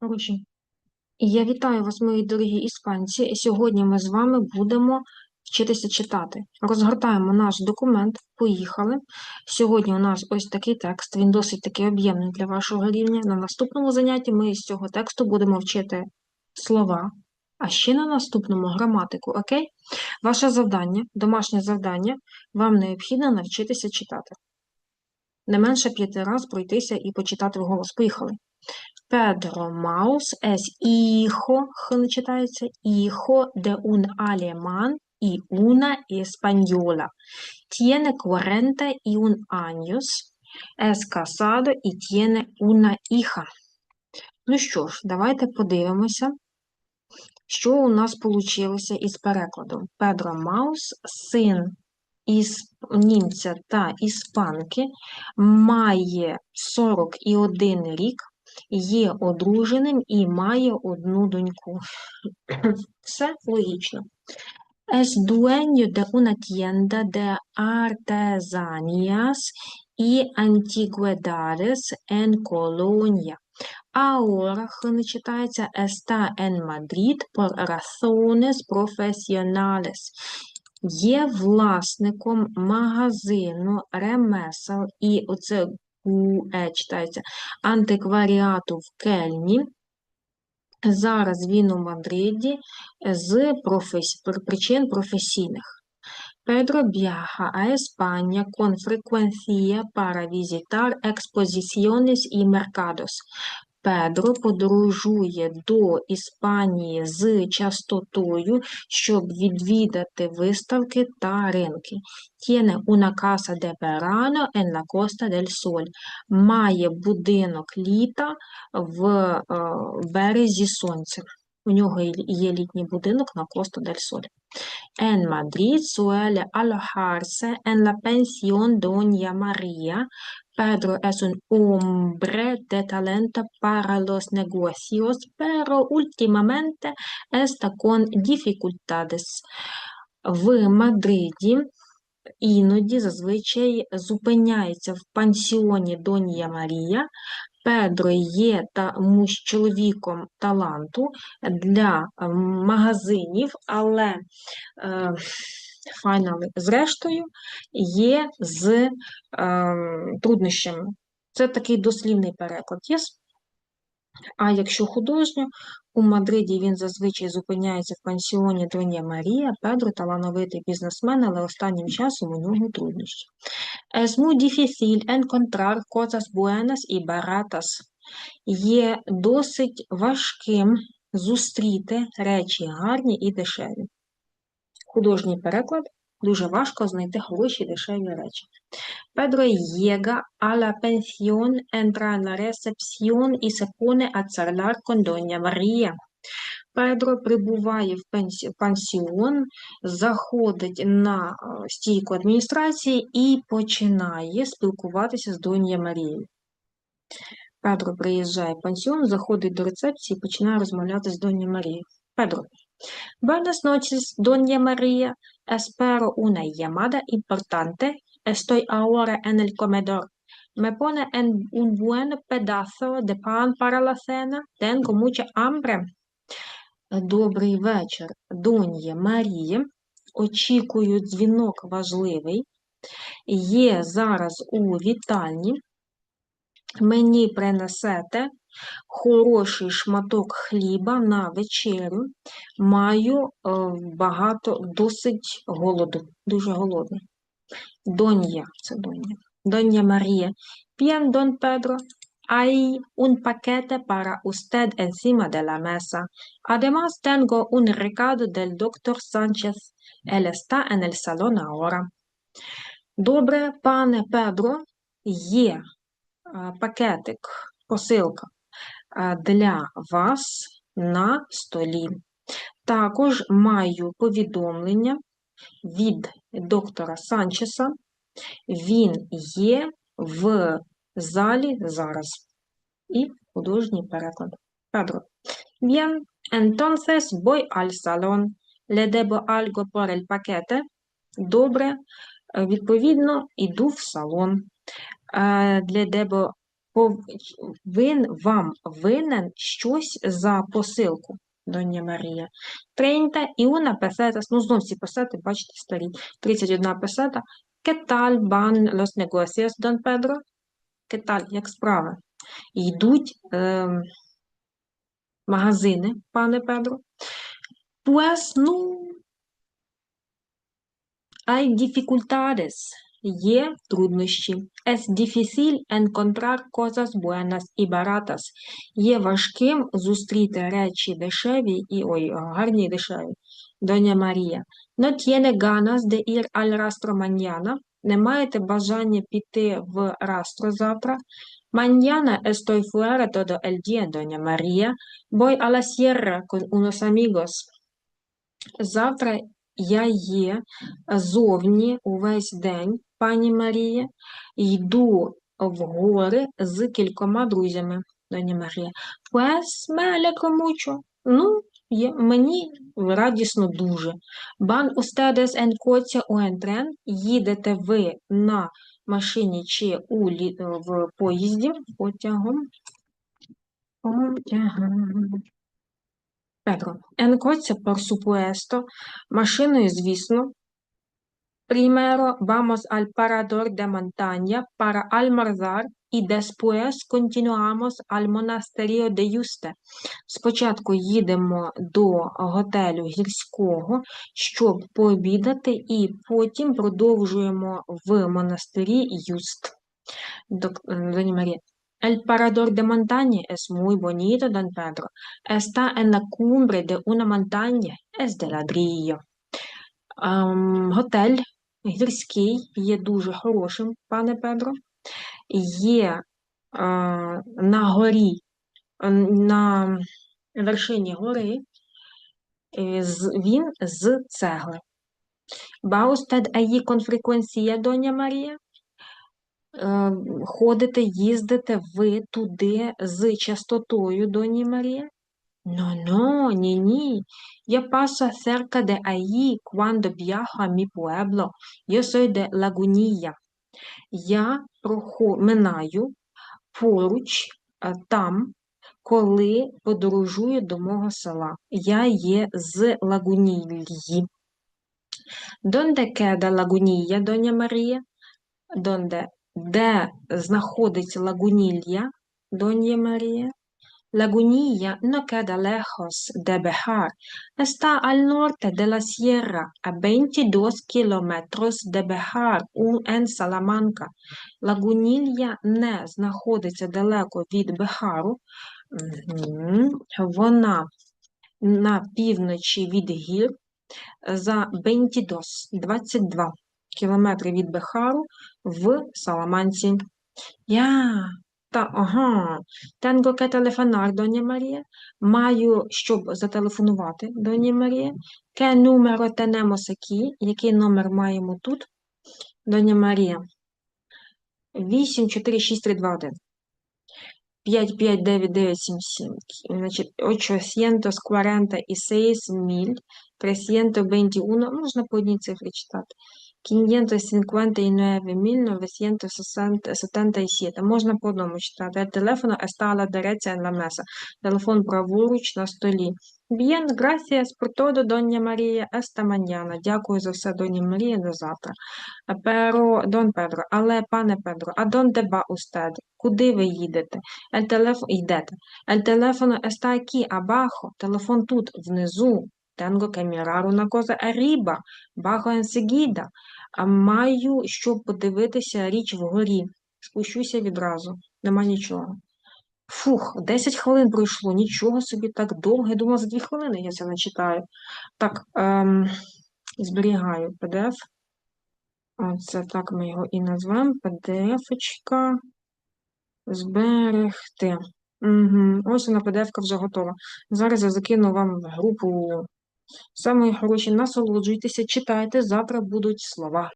Хороші. Я вітаю вас, мої дорогі іспанці. Сьогодні ми з вами будемо вчитися читати. Розгортаємо наш документ. Поїхали. Сьогодні у нас ось такий текст, він досить таки об'ємний для вашого рівня. На наступному занятті ми з цього тексту будемо вчити слова, а ще на наступному граматику, окей? Ваше завдання, домашнє завдання, вам необхідно навчитися читати. Не менше п'яти разів пройтися і почитати вголос. Поїхали. Pedro Maus es hijo, х не читається, hijo de un alemán y una española. Tiene 41 años, es casado y tiene una hija. Ну що ж, давайте подивимося, що у нас вийшло із перекладом. Педро Маус, син із німця та іспанки, має 41 рік, є одруженим і має одну доньку. Все логічно. Es dueño de una tienda de artesanías y antigüedades en Colonia. Ahora не читається está en Madrid por razones profesionales. Є власником магазину ремесел і оце ГУЕ читається антикваріату в Кельні. Зараз він у Мадриді з професі... причин професійних. Pedro viaja a España con frecuencia para visitar exposiciones. Педро подорожує до Іспанії з частотою, щоб відвідати виставки та ринки. Tiene una casa de verano en la Costa del Sol. Має будинок літа в е, березі сонця. У нього є літній будинок на Коста дель Соль. En Madrid suele alojarse en la pensión Doña María. Pedro es un hombre de talento para los negocios, pero últimamente está con dificultades. В Мадриді іноді зазвичай зупиняється в пансіоні Донія Марія. Педро є та муж чоловіком таланту для магазинів, але е, файнали, зрештою, є з е, труднощами. Це такий дослівний переклад. Yes? А якщо художньо, у Мадриді він зазвичай зупиняється в пансіоні Донья Марія, Педро талановитий бізнесмен, але останнім часом у нього труднощі. Є досить важким зустріти речі гарні і дешеві. Художній переклад дуже важко знайти хороші дешеві речі. En la recepción y se pone a charlar con Doña María. Педро прибуває в пансіон, заходить на стійку адміністрації і починає спілкуватися з Донья Марією. Педро приїжджає в пансіон, заходить до рецепції і починає розмовляти з Донья Марією. Педро. Buenas noches, Doña María. Espero una llamada importante. Estoy ahora en el comedor. Me pone en un buen pedazo de pan para la cena. Tengo mucha hambre. Добрий вечір, Донья Марія. Очікую дзвінок важливий. Є зараз у вітальні. Мені принесете хороший шматок хліба на вечерю. Маю е, багато, досить голоду, дуже голодний. Донья, це Донья. Донья Марія. Bien, Don Pedro. Hay un paquete para usted encima de la mesa. Además, tengo un recado del doctor Sánchez. Él está en el salón ahora. Добре, пане Педро, є пакетик, посилка для вас на столі. Також маю повідомлення від доктора Санчеса. Він є в залі зараз. І художній переклад. Pedro. Bien, entonces voy al salón. Le debo algo por el paquete. Добре, відповідно, іду в салон. Le debo пов- він вам винен щось за посилку, Донья Марія. 30 і una pesetas, ну знов ці песети, бачите, старі. 31 песета. ¿Qué tal van los negocios, Дон Педро? ¿Qué як справи? Йдуть ем, магазини, пане Педро. Pues, ну, hay dificultades, є труднощі. Es difícil encontrar cosas buenas y baratas. Є важким зустріти речі дешеві і ой, гарні дешеві. Доня Марія. No tiene ganas de ir al rastro mañana. Не маєте бажання піти в растро завтра? Mañana estoy fuera todo el día, Doña María. Voy a la sierra con unos. Завтра я є зовні увесь день, пані Марія, йду в гори з кількома друзями, Доня Марія. Pues me alegro. Ну, мені радісно дуже. Бан ustedes en coche o en? Їдете ви на машині чи у лі... в поїзді потягом? Потягом. Петро. en coche, машиною, звісно. Primero vamos al parador de montaña para almorzar y después continuamos al monasterio de Yuste. Спочатку їдемо до готелю гірського, щоб пообідати, і потім продовжуємо в монастирі Юст. Е, El parador de montaña es muy bonito, don Pedro. Está en la cumbre de una montaña, es de ladrillo. Ем, готель гірський є дуже хорошим, пане Педро. Є е, на горі, е, на вершині гори, е, він з цегли. Va usted allí Доня Марія? Е, Ходите, їздите ви туди з частотою, Доні Марія? No, no, ні, ні. Yo paso cerca de allí cuando viajo a mi pueblo. Yo soy de Lagunilla. Я минаю поруч е, там, коли подорожую до мого села. Я є з Лагунії. Донде queda Лагунія, Доня Марія? Донде, де знаходиться Лагунілля, Донья Марія? Lagunilla no queda lejos de Bejar. Está al norte de la sierra, a 22 kilómetros de Bejar, en Salamanca. Лагунілля не знаходиться далеко від Бехару. Вона на півночі від гір за 22, 22 кілометри від Бехару в Саламанці. Я, та, ага, tengo que telefonar, Доня Марія. Маю, щоб зателефонувати, Доня Марія. ¿Qué número tenemos aquí? Який номер маємо тут? Доня Марія. 846321. 559977. Значить, 846 mil 321. Можна по одній цифрі читати. 559.977. Можна по одному читати. A la derecha en la. Телефон праворуч на столі. Bien, gracias por todo, Doña María. Esta mañana. Дякую за все, Доня Марія, до завтра. Pero, Дон Педро, але, пане Педро, а dónde va usted? Куди ви їдете? El teléfono, йдете. El teléfono está aquí, abajo. Телефон тут, внизу. Tengo que mirar una cosa arriba. Bajo enseguida. А маю, щоб подивитися річ вгорі. Спущуся відразу. Нема нічого. Фух, 10 хвилин пройшло, нічого собі так довго. Я думала, за 2 хвилини я це начитаю. Так, ем, зберігаю PDF. Оце так ми його і назвемо. PDF-очка. Зберегти. Угу. Ось вона PDF-ка вже готова. Зараз я закину вам групу. Самої хороші, насолоджуйтеся, читайте, завтра будуть слова.